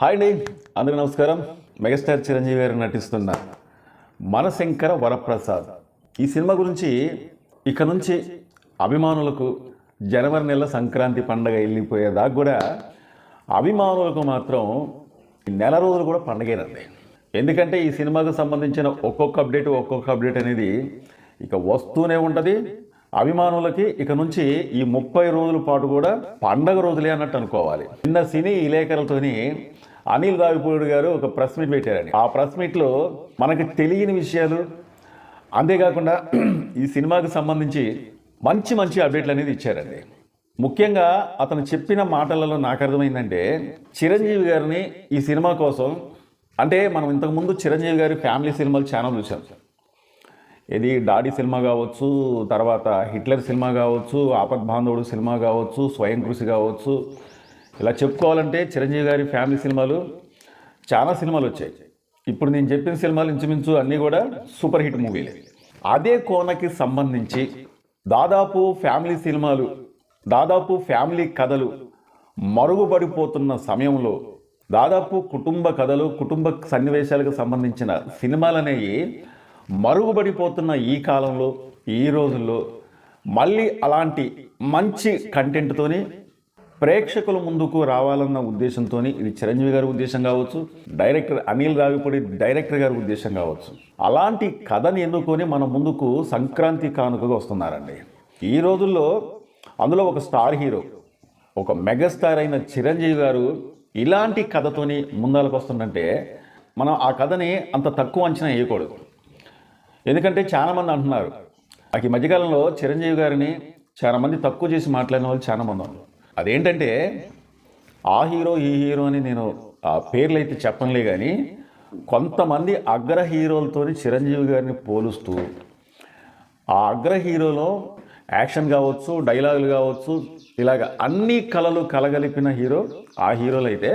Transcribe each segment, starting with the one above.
Hi అండి. అందరికీ నమస్కారం. మెగాస్టార్ చిరంజీవి గారు నటిస్తున్న మనశంకర వరప్రసాద్. ఈ సినిమా గురించి ఇక నుంచి అభిమానులకు జనవరి నెల సంక్రాంతి పండగ వెళ్ళిపోయేదాకా కూడా అభిమానులకు మాత్రం నెల రోజులు కూడా పండగేనండి ఎందుకంటే ఈ సినిమాకు సంబంధించిన ఒక్కొక్క అప్డేట్ ఒక్కొక్క అప్డేట్ అనేది ఇక వస్తూనే ఉంటుంది. అభిమానులకి ఇక నుంచి ఈ ముప్పై రోజుల పాటు కూడా పండగ రోజులే అన్నట్టు అనుకోవాలి. నిన్న సినీ విలేకరులతోని అనిల్ రావిపూడి గారు ఒక ప్రెస్ మీట్ పెట్టారండి. ఆ ప్రెస్ మీట్లో మనకి తెలియని విషయాలు అంతేకాకుండా ఈ సినిమాకి సంబంధించి మంచి మంచి అప్డేట్లు అనేది ఇచ్చారండి. ముఖ్యంగా అతను చెప్పిన మాటలలో నాకు అర్థమైందంటే చిరంజీవి గారిని ఈ సినిమా కోసం అంటే మనం ఇంతకుముందు చిరంజీవి గారి ఫ్యామిలీ సినిమాలు చాలా చూసాం. ఇది డాడీ సినిమా కావచ్చు తర్వాత హిట్లర్ సినిమా కావచ్చు ఆపద్ బాంధవుడు సినిమా కావచ్చు స్వయం కృషి కావచ్చు ఇలా చెప్పుకోవాలంటే చిరంజీవి గారి ఫ్యామిలీ సినిమాలు చాలా సినిమాలు వచ్చాయి. ఇప్పుడు నేను చెప్పిన సినిమాలు ఇంచుమించు అన్నీ కూడా సూపర్ హిట్ మూవీలే. అదే కోనకి సంబంధించి దాదాపు ఫ్యామిలీ సినిమాలు దాదాపు ఫ్యామిలీ కథలు మరుగుపడిపోతున్న సమయంలో దాదాపు కుటుంబ కథలు కుటుంబ సన్నివేశాలకు సంబంధించిన సినిమాలు అనేవి మరుగుపడిపోతున్న ఈ కాలంలో ఈ రోజుల్లో మళ్ళీ అలాంటి మంచి కంటెంట్తోని ప్రేక్షకుల ముందుకు రావాలన్న ఉద్దేశంతో ఇది చిరంజీవి గారి ఉద్దేశం కావచ్చు డైరెక్టర్ అనిల్ రావిపూడి డైరెక్టర్ గారి ఉద్దేశం కావచ్చు. అలాంటి కథని ఎన్నుకొని మన ముందుకు సంక్రాంతి కానుకగా వస్తున్నారండి. ఈ రోజుల్లో అందులో ఒక స్టార్ హీరో ఒక మెగాస్టార్ అయిన చిరంజీవి గారు ఇలాంటి కథతోని ముందాలకు వస్తుందంటే మనం ఆ కథని అంత తక్కువ అంచనా వేయకూడదు. ఎందుకంటే చాలామంది అంటున్నారు నాకు ఈ మధ్యకాలంలో చిరంజీవి గారిని చాలామంది తక్కువ చేసి మాట్లాడిన వాళ్ళు చాలామంది ఉన్నారు. అదేంటంటే ఆ హీరో ఈ హీరో అని నేను ఆ పేర్లు అయితే చెప్పనులే కానీ కొంతమంది అగ్ర హీరోలతో చిరంజీవి గారిని పోలుస్తూ ఆ అగ్ర హీరోలో యాక్షన్ కావచ్చు డైలాగులు కావచ్చు ఇలాగ అన్ని కళలు కలగలిపిన హీరో ఆ హీరోలు అయితే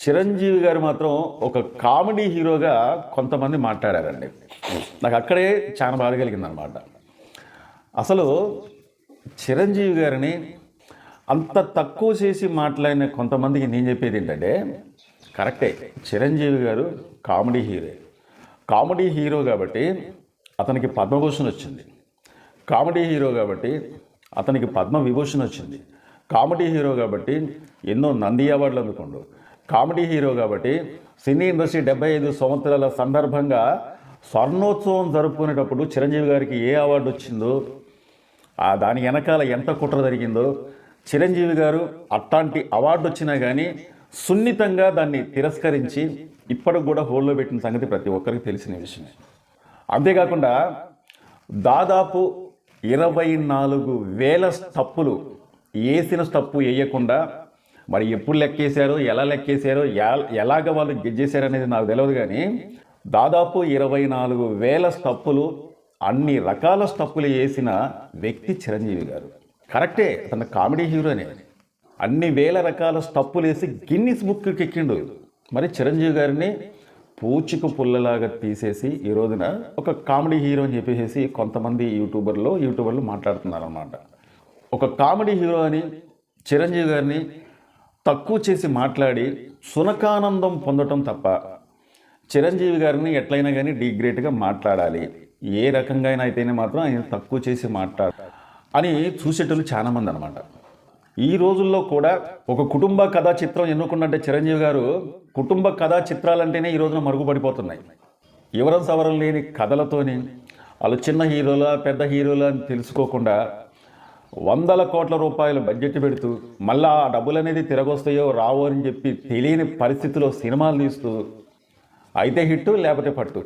చిరంజీవి గారు మాత్రం ఒక కామెడీ హీరోగా కొంతమంది మాట్లాడారండి. నాకు అక్కడే చాలా బాధ కలిగిందనమాట. అసలు చిరంజీవి గారిని అంత తక్కువ చేసి మాట్లాడిన కొంతమందికి నేను చెప్పేది ఏంటంటే కరెక్టే చిరంజీవి గారు కామెడీ హీరో. కామెడీ హీరో కాబట్టి అతనికి పద్మభూషణ్ వచ్చింది. కామెడీ హీరో కాబట్టి అతనికి పద్మ విభూషణ్ వచ్చింది. కామెడీ హీరో కాబట్టి ఎన్నో నంది అవార్డులు అందుకుండు కామెడీ హీరో కాబట్టి సినీ ఇండస్ట్రీ డెబ్బై ఐదు సంవత్సరాల సందర్భంగా స్వర్ణోత్సవం జరుపుకునేటప్పుడు చిరంజీవి గారికి ఏ అవార్డు వచ్చిందో దాని వెనకాల ఎంత కుట్ర జరిగిందో చిరంజీవి గారు అట్లాంటి అవార్డు వచ్చినా కానీ సున్నితంగా దాన్ని తిరస్కరించి ఇప్పటికి కూడా హోల్లో పెట్టిన సంగతి ప్రతి ఒక్కరికి తెలిసిన విషయమే. అంతేకాకుండా దాదాపు ఇరవై నాలుగు వేల స్టప్పులు వేసిన స్టప్పు వేయకుండా మరి ఎప్పుడు లెక్కేశారో ఎలా లెక్కేశారో ఎలాగ వాళ్ళు గెజ్జేశారు అనేది నాకు తెలియదు కానీ దాదాపు ఇరవై నాలుగు వేల స్టప్పులు అన్ని రకాల స్టప్పులు వేసిన వ్యక్తి చిరంజీవి గారు. కరెక్టే అతను కామెడీ హీరోనే. అన్ని వేల రకాల స్టప్పులు వేసి గిన్నిస్ బుక్కి ఎక్కిండు మరి చిరంజీవి గారిని పూచిక పుల్లలాగా తీసేసి ఈ రోజున ఒక కామెడీ హీరో అని చెప్పేసి కొంతమంది యూట్యూబర్లు యూట్యూబర్లు మాట్లాడుతున్నారు అనమాట ఒక కామెడీ హీరో అని చిరంజీవి గారిని తక్కువ చేసి మాట్లాడి సునకానందం పొందటం తప్ప చిరంజీవి గారిని ఎట్లయినా కానీ డిగ్రేట్గా మాట్లాడాలి. ఏ రకంగా అయినా అయితేనే మాత్రం ఆయన తక్కువ చేసి మాట్లాడాలి అని చూసేటోళ్ళు చాలామంది అనమాట ఈ రోజుల్లో కూడా ఒక కుటుంబ కథా చిత్రం ఎన్నుకున్నట్టే చిరంజీవి గారు కుటుంబ కథా చిత్రాలంటేనే ఈ రోజున మరుగుపడిపోతున్నాయి. ఎవరం సవరం లేని కథలతోని వాళ్ళు చిన్న హీరోలా పెద్ద హీరోలా అని తెలుసుకోకుండా వందల కోట్ల రూపాయలు బడ్జెట్ పెడుతూ మళ్ళీ ఆ డబ్బులు అనేది తిరగొస్తాయో రావో అని చెప్పి తెలియని పరిస్థితిలో సినిమాలు తీస్తూ అయితే హిట్టు లేకపోతే పట్టు.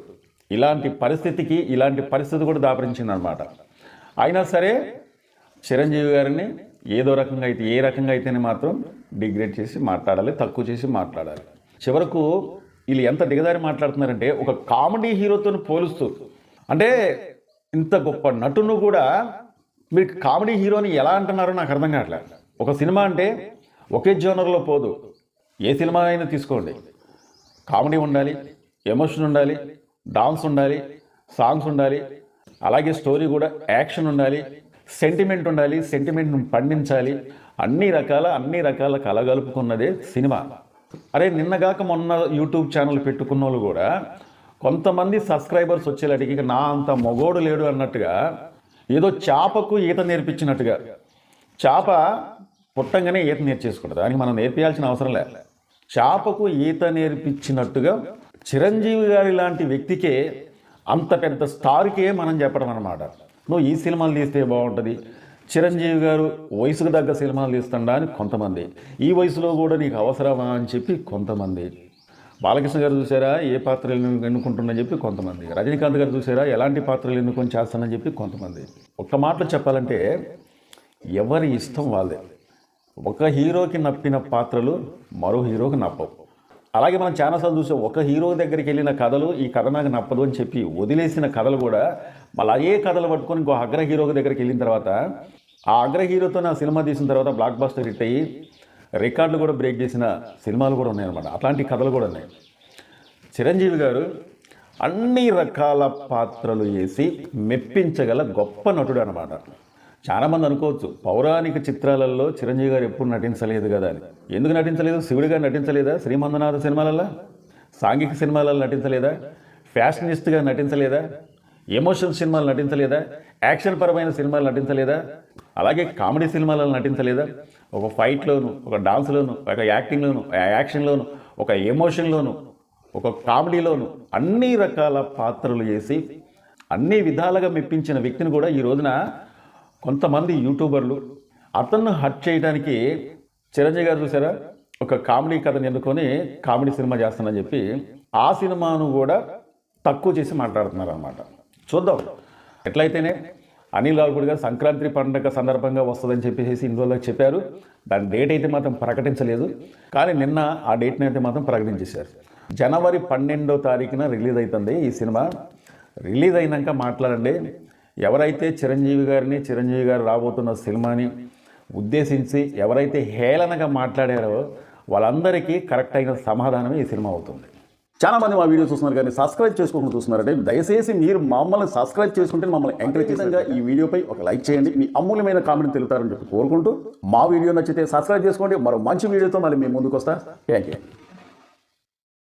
ఇలాంటి పరిస్థితికి ఇలాంటి పరిస్థితి కూడా దాపరించింది అనమాట అయినా సరే చిరంజీవి గారిని ఏదో రకంగా అయితే ఏ రకంగా అయితేనే మాత్రం డిగ్రేడ్ చేసి మాట్లాడాలి తక్కువ చేసి మాట్లాడాలి. చివరకు వీళ్ళు ఎంత దిగదారి మాట్లాడుతున్నారంటే ఒక కామెడీ హీరోతో పోలుస్తూ. అంటే ఇంత గొప్ప నటును కూడా మీరు కామెడీ హీరోని ఎలా అంటున్నారో నాకు అర్థం కావట్లేదు ఒక సినిమా అంటే ఒకే జోనర్లో పోదు. ఏ సినిమా అయినా తీసుకోండి. కామెడీ ఉండాలి ఎమోషన్ ఉండాలి డాన్స్ ఉండాలి సాంగ్స్ ఉండాలి అలాగే స్టోరీ కూడా యాక్షన్ ఉండాలి సెంటిమెంట్ ఉండాలి సెంటిమెంట్ను పండించాలి. అన్ని రకాల అన్ని రకాల కలగలుపుకున్నదే సినిమా. అరే నిన్నగాక మొన్న యూట్యూబ్ ఛానల్ పెట్టుకున్న వాళ్ళు కూడా కొంతమంది సబ్స్క్రైబర్స్ వచ్చేలాంటికి నా అంత మొగోడు లేడు అన్నట్టుగా ఏదో చేపకు ఈత నేర్పించినట్టుగా. చేప పుట్టంగానే ఈత నేర్చేసుకుంటుంది. దానికి మనం నేర్పించాల్సిన అవసరం లే. చేపకు ఈత నేర్పించినట్టుగా చిరంజీవి గారి లాంటి వ్యక్తికే అంత పెద్ద స్టార్కే మనం చెప్పడం అన్నమాట. నువ్వు ఈ సినిమాలు తీస్తే బాగుంటుంది. చిరంజీవి గారు వయసుకు తగ్గ సినిమాలు తీస్తుండా? అని కొంతమంది. ఈ వయసులో కూడా నీకు అవసరమా? అని చెప్పి కొంతమంది. బాలకృష్ణ గారు చూసారా? ఏ పాత్రలు ఎన్నుకుంటున్నా చెప్పి కొంతమంది. రజనీకాంత్ గారు చూసారా? ఎలాంటి పాత్రలు ఎన్నుకొని చేస్తానని చెప్పి కొంతమంది. ఒక్క మాటలు చెప్పాలంటే ఎవరి ఇష్టం వాళ్ళే. ఒక హీరోకి నప్పిన పాత్రలు మరో హీరోకి నప్పవు. అలాగే మనం చాలాసార్లు చూసాం ఒక హీరో దగ్గరికి వెళ్ళిన కథలు ఈ కథ నాకు నప్పదు అని చెప్పి వదిలేసిన కథలు కూడా మళ్ళీ అదే కథలు పట్టుకొని ఇంకో అగ్ర హీరో దగ్గరికి వెళ్ళిన తర్వాత ఆ అగ్ర హీరోతో నా సినిమా తీసిన తర్వాత బ్లాక్ బాస్టర్ హిట్ అయ్యి రికార్డులు కూడా బ్రేక్ చేసిన సినిమాలు కూడా ఉన్నాయన్నమాట. అట్లాంటి కథలు కూడా ఉన్నాయి. చిరంజీవి గారు అన్ని రకాల పాత్రలు వేసి మెప్పించగల గొప్ప నటుడు అనమాట చాలామంది అనుకోవచ్చు పౌరాణిక చిత్రాలలో చిరంజీవి గారు ఎప్పుడు నటించలేదు కదా అని. ఎందుకు నటించలేదు? శివుడిగా నటించలేదా? శ్రీమందనాథ సినిమాలలో సాంఘిక సినిమాలలో నటించలేదా? ఫ్యాషనిస్ట్గా నటించలేదా? ఎమోషన్ సినిమాలు నటించలేదా? యాక్షన్ పరమైన సినిమాలు నటించలేదా? అలాగే కామెడీ సినిమాలలో నటించలేదా? ఒక ఫైట్లోను ఒక డాన్స్లోను ఒక యాక్టింగ్లోను యాక్షన్లోను ఒక ఎమోషన్లోను ఒక కామెడీలోను అన్ని రకాల పాత్రలు చేసి అన్ని విధాలుగా మెప్పించిన వ్యక్తిని కూడా ఈ రోజున కొంతమంది యూట్యూబర్లు అతన్ని హట్ చేయడానికి చిరంజీవి గారు చూసారా? ఒక కామెడీ కథని ఎన్నుకొని కామెడీ సినిమా చేస్తానని చెప్పి ఆ సినిమాను కూడా తక్కువ చేసి మాట్లాడుతున్నారు అనమాట చూద్దాం. ఎట్లయితేనే అనిల్ రావుడు గారు సంక్రాంతి పండుగ సందర్భంగా వస్తుందని చెప్పేసి ఇన్ని రోజులకు చెప్పారు. దాని డేట్ అయితే మాత్రం ప్రకటించలేదు. కానీ నిన్న ఆ డేట్ని అయితే మాత్రం ప్రకటించేశారు. జనవరి పన్నెండో తారీఖున రిలీజ్ అవుతుంది ఈ సినిమా. రిలీజ్ అయినాక మాట్లాడండి. ఎవరైతే చిరంజీవి గారిని చిరంజీవి గారు రాబోతున్న సినిమాని ఉద్దేశించి ఎవరైతే హేళనగా మాట్లాడారో వాళ్ళందరికీ కరెక్ట్ అయిన సమాధానమే ఈ సినిమా అవుతుంది. చాలా మంది మా వీడియో చూస్తున్నారు కానీ సబ్స్క్రైబ్ చేసుకోకుండా చూస్తున్నారంటే దయచేసి మీరు మమ్మల్ని సబ్స్క్రైబ్ చేసుకుంటే మమ్మల్ని ఎంకరేజ్ చేసేందుగా ఈ వీడియోపై ఒక లైక్ చేయండి. మీ అమూల్యమైన కామెంట్ తెలుపుతారని చెప్పి కోరుకుంటూ మా వీడియో నచ్చితే సబ్స్క్రైబ్ చేసుకోండి. మరో మంచి వీడియోతో మళ్ళీ మేము ముందుకు వస్తా. Thank you